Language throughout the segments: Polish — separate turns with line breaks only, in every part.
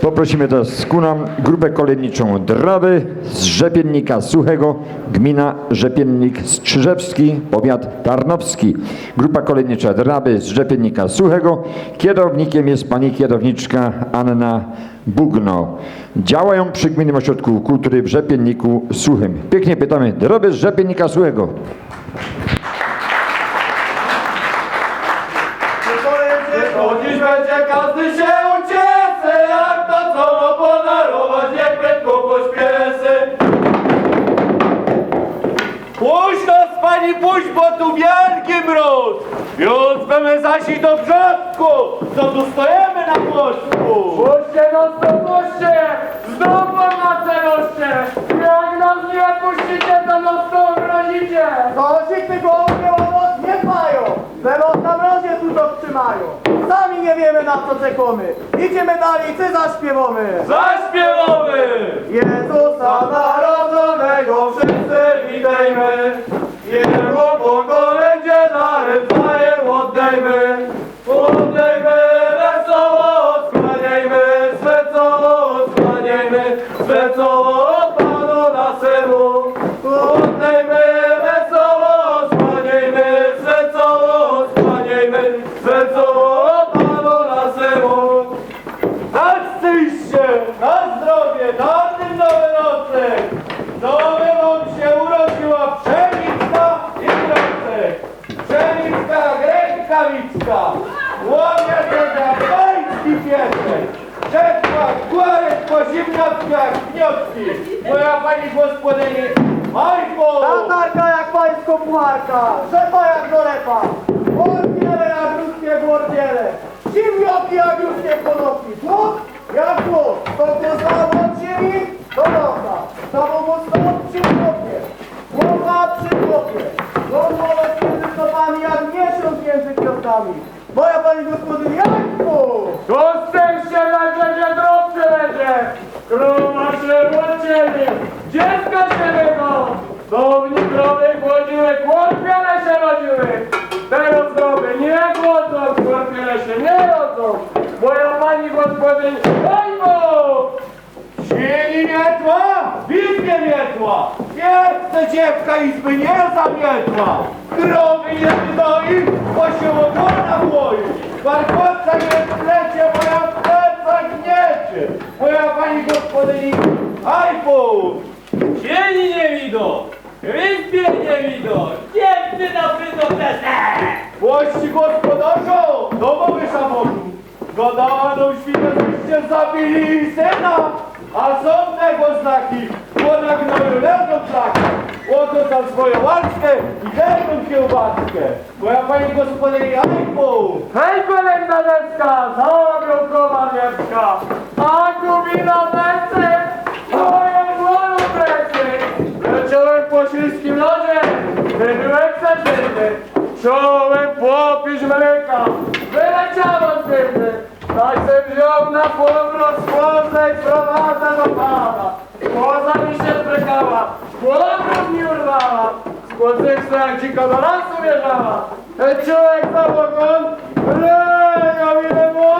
Poprosimy teraz Skunam grupę kolejniczą Drawy z Rzepiennika Suchego, gmina Rzepiennik Strzyżewski, powiat Tarnowski. Grupa kolejnicza Drawy z Rzepiennika Suchego. Kierownikiem jest pani kierowniczka Anna Bugno. Działają przy Gminnym Ośrodku Kultury w Rzepienniku Suchym. Pięknie pytamy, Drawy z Rzepiennika Suchego.
Mróz. Więc będziemy zasi do brzegu, co tu stoimy na mostu.
Puśćcie nas do puście! Znowu na celoście! Jak nas nie puścicie, to nas to obrazicie!
Załosity gołębie owoc nie mają, Zero na mrozie tu to trzymają. Sami nie wiemy na co czekamy. Idziemy dalej, ty zaśpiewamy.
Zaśpiewamy!
Jezusa
Narodzonego wszyscy witajmy, Jego po kolędzie darem wzajem oddajmy. Oddajmy, rękawicka! Łomia tego pański piesek! Czekła, kłarek po ziemniaczkach, gnioczki! Moja pani gospodyni, Majko!
Tatarka jak pańsko pucharka, rzepa jak dolepa. Orgiele jak ruskie bordziele. Zimnioki jak ruskie konopi. Tłok jak tłok. To poznało od ziemi do nosa. Samobóstwo przy chłopie. Głowa przy chłopie. Głowa między stopami jak miesiąc między kwiatami. Moja pani gospodyni, Janku!
To szczęście będzie, że drog przylezie! Kruma się ucieli! Dziecka się wygo! Downi krowy głodziły, kłodpiele się rodziły! Teraz krowy nie głodzą, kłodpiele się nie rodzą! Moja
pierwsze dziewka izby nie zamietła. Krowy nie wydoi, bo się ogona boi. Warkowca nie splecie, moja pleca gniecie. Moja pani gospodyni, ajpu.
Sieni nie widzą, wyspie nie widzą, dziewcy na wydote.
Włości gospodarzu, domowy szamotu. Godaną świnę zabili syna, a są tego znaki, bo na gnoju leżą flaki. Oto za swoją łaskę i wielką kiełbaskę. Moja pani gospodyni Ajku,
Hej, kolenda deska, załobią krowa wieprzka, Та це вже на повну схозна і проваза напала, Коза ще прикава, Бобру не урвала, Скоси всех чекала, раз убежала, Чоловік за вогон, Рега відемо,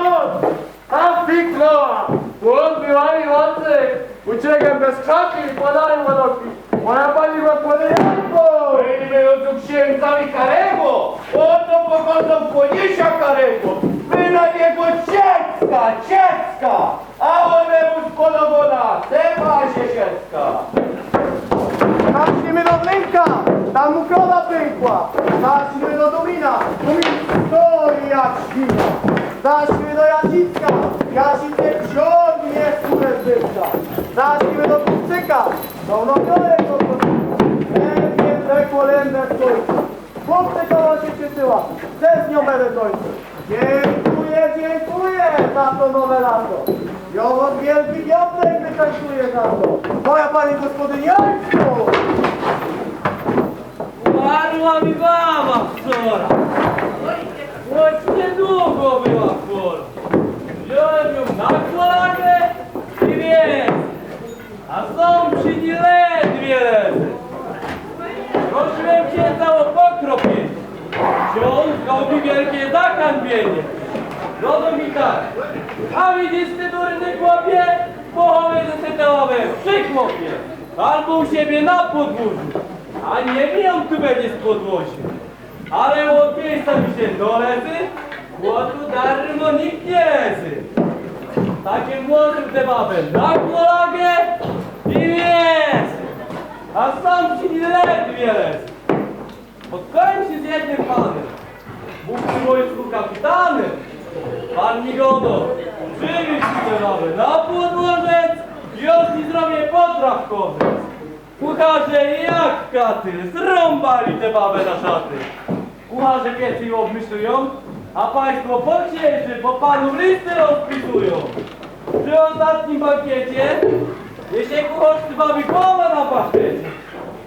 А втекла, Вон бівай віонці, Учекам без хатки, Подай водоки, Вона паліва подіянко, Прийми одукшим, Заві карего, Одно покотом коніша карего,
byliby od księdzami Karego, się
cieszyła, z nią będę kończył. Dziękuję, dziękuję za to nowe lato. Jowot wielki Piotrek wytańcuje za to. Moja pani gospodyni Jańsko!
Umarła mi mama wczoraj. Choć niedługo była chora. Wziąłem ją na kolanie i wiesz, a są przy niej ledwie leży. Prosiłem cię cało pokropić. Mi wielkie zakanbienie. Rodzą mi tak. A widzisz ty durny chłopie, przy chłopie, albo u siebie na podwórzu, a nie wiem, tu będzie z podłosia. Ale miejsca mi się dolezy, tu darmo nikt nie lezy. Takie młody te babę na kolagę i jest. A sam ci ledwie lezy. Spotkałem się z jednym panem, przy wojsku kapitanem. Pan przywiózł te baby na podłożec i od i zrobię potrawkowy. Kucharze jak katy, zrąbali te babę na szaty. Kucharze piecy ją obmyślują, a państwo po księży, bo panu listy rozpisują. Przy ostatnim bankiecie, jeśli kucharzcy bawi głowę na pasztecie.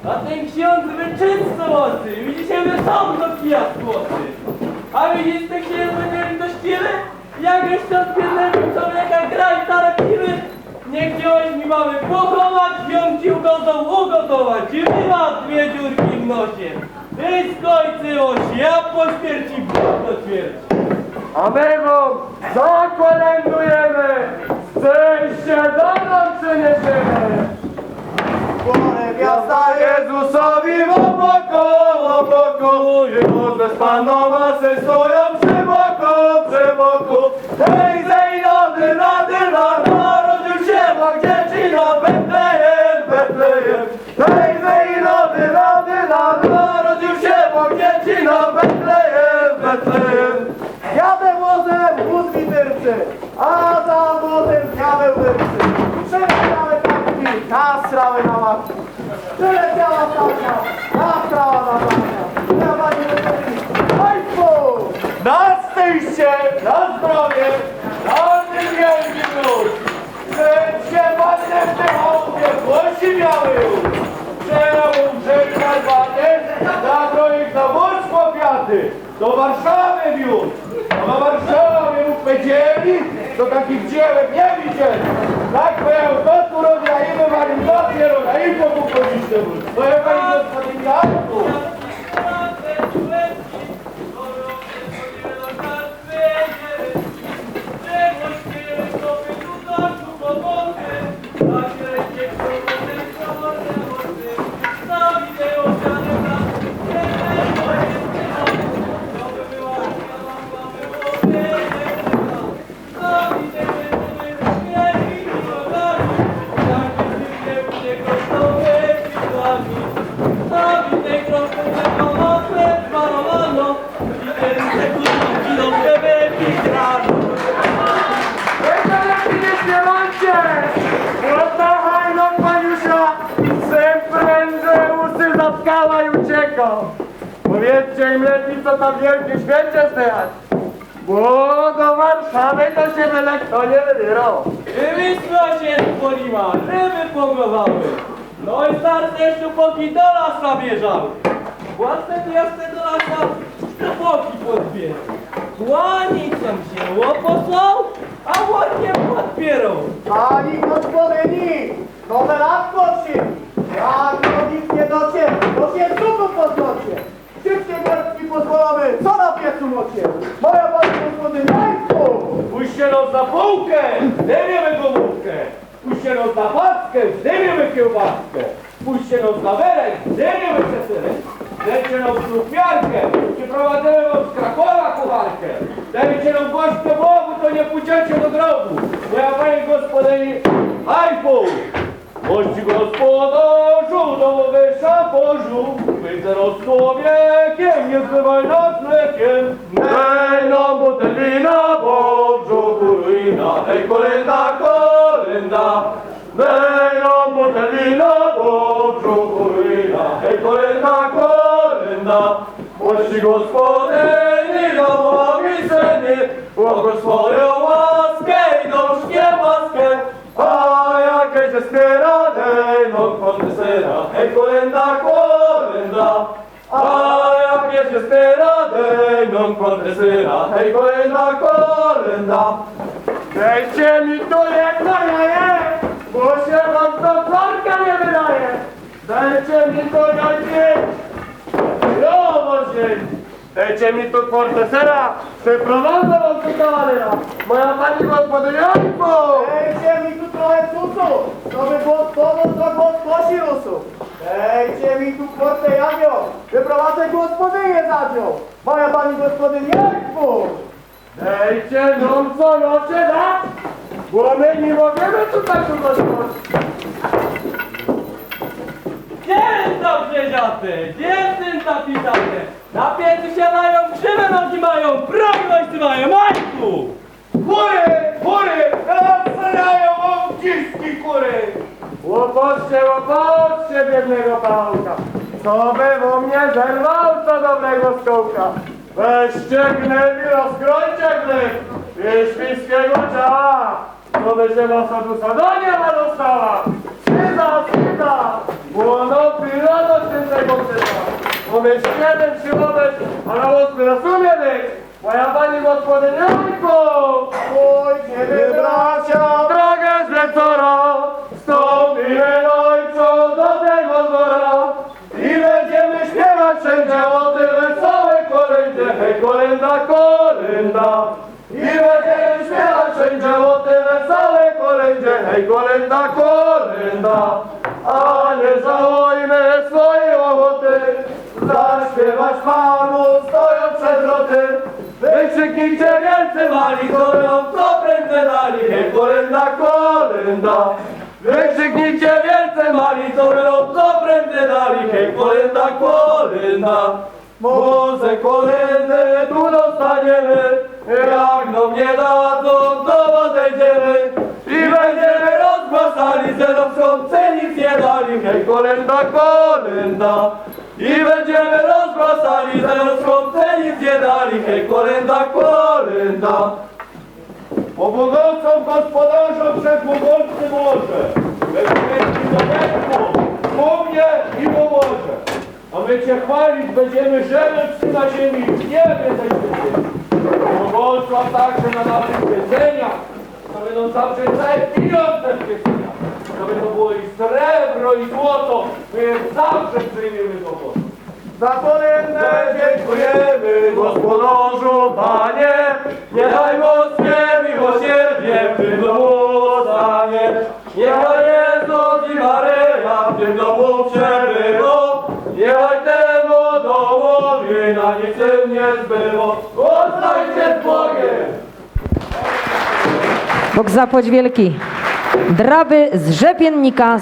A ten ksiądz wyczysto łosy, widzicie, my są do kija skłosy. A te księdzy mieli do ściły? Jak jeszcze od biednego człowieka gra i tarapiły? Nie chciałeś mi mamy pochować, ją ci ugodą ugotować. I ma dwie dziurki w nosie. Ty skojcy osi, a po śmierci do śmierci.
A my wam zakolędujemy, szczęście do nam przyniesiemy.
Chore gwiazda
Jezusowi w oboku, w oboku I Bóg Panowa se stoją przy boku, przy boku Hej, zejnody, nady, na Narodził się Bóg dziecina Betlejem, Betlejem Hej, zejnody, nady, na Narodził
nasrały na matki. Przeleciała stawka, nasrała na matkę. Ja pani wychodzi, państwu!
Na szczęście, na zdrowie, na ten wielki lud. Przed się panem w tym chałupie głosi miały już. Przełom żegnać panie, na projekt na wóz kwiaty. Do Warszawy wiózł. A na Warszawie mu powiedzieli, to takich dziełek nie widzieli. Tak powiedział, to tu rozdaimy walizację, rozdaimy po publiczne wóz. To
śpiewajcie! Oddachaj no paniusia, sem prędzej usy zatkała i ucieka. Powiedzcie im lepiej, co tam wielkie święcie zdychać. Bo do Warszawy to się byle kto nie wybierał.
Wysła się spoliła, ryby poglowały. No i starce szczupoki do lasa bieżały. Własne to jasne do lasa szczupoki podbierał. Kłanicą się łoposą, a podpierą.
Pani gospodyni, nowe lat poszli. Jak to nic nie docie, to się cudu podnocie. Wszystkie garstki pozwolone, co na piecu mocie. Moja pani gospodyni, państwu!
Puśćcie nos na półkę, zdejmiemy gumówkę. Puśćcie nos na packę, zdejmiemy kiełbaskę. Puśćcie nos na werek, zdejmiemy przesynek. Dajcie nam szufiarkę, przyprowadzimy wam z Krakowa kucharkę. Dajcie nam gość do głowu, to nie pójdziecie do grobu. Moja pani gospodyni, hajpu! Mości gospodarzu, domowy szaporzu, być zaraz człowiekiem, nie zbywaj nas mlekiem. Daj nam butel wina, bo w brzuchu ruina, hej kolenda, kolenda. Daj nam butel kolenda. Mości gospodyni, domowi syny, błogos swoją łaskę i nóżkę maskę. A jakie się dej no kondysyna, hej kolenda, kolenda. A jakie się dej no kondysyna, hej kolenda, kolenda.
Dajcie mi tu jak na jaje, bo się wam to czarka nie wydaje. Dajcie mi tu jajki, jowo ziemi. Dajcie mi tu portesera, przeprowadzę wam tu kawalera. Moja pani gospodyni, jajko!
Dajcie mi tu trochę cucu, to by było to Jezusu. Dejcie mi tu portę Jagio, wyprowadzę gospodynię za nią. Moja pani gospodynia, twój.
Dejcie nam co nocie dać, bo my nie możemy tutaj tu gościć.
Gdzie jest ten zapisany? Na piecy siadają, krzywe nogi mają, prawość mają, majku!
Kury, kury, rozsrają obciski kury.
Łopoczcie, łopoczcie biednego pałka, co by wo mnie zerwał co dobrego skołka. Weźcie gnębi, rozkrońcie gnęb, i świńskiego ciała, to będzie wasza dusza do nieba dostała. Bo my świętem siłować, a na łódźmy na sumie być. Moja pani gospodynianko,
Pójdziemy bracia,
drogę zlecora, wstąpimy ojcu do tego dwora i będziemy śpiewać wszędzie o tym wesołej kolędzie, hej kolenda, kolenda. I będziemy śpiewać wszędzie o tym wesołej kolędzie, hej kolenda, kolenda. A nie żałujmy ochoty, zaśpiewać Panu stojąc przed wroty. Wykrzyknijcie wielce mali, kolą, co prędzej dali, hej kolenda, kolenda. Wykrzyknijcie wielce mali, kolą, co prędzej dali, hej kolenda, kolenda. Może kolendy tu dostaniemy, jak nam nie dadzą, to odejdziemy. I będziemy rozgłaszali, że nam nic nie dali, hej kolenda, kolenda. I będziemy że nam chcący nic nie dali, hej kolenda, kolenda.
Pomogącą gospodarzom przed mogącym morze. Bez śmierci do węglu, po mnie i po morze. A my Cię chwalić będziemy, Ty na ziemi, niebie najwyżej. Błogosław także na naszych jedzeniach, to będą zawsze całe pieniądze w kieszeniach. Żeby to było i srebro, i złoto, my zawsze przyjmiemy do Boga.
za kolędę
Dziękujemy gospodarzu Panie, niechaj mocnie miłosierdzie w tym domu stanie. Niechaj Jezus i Maryja w tym domu przebyło, niechaj temu domowi na niczym nie zbyło. Oddajcie z Bogiem!
Bóg zapłać wielki. Draby z rzepiennika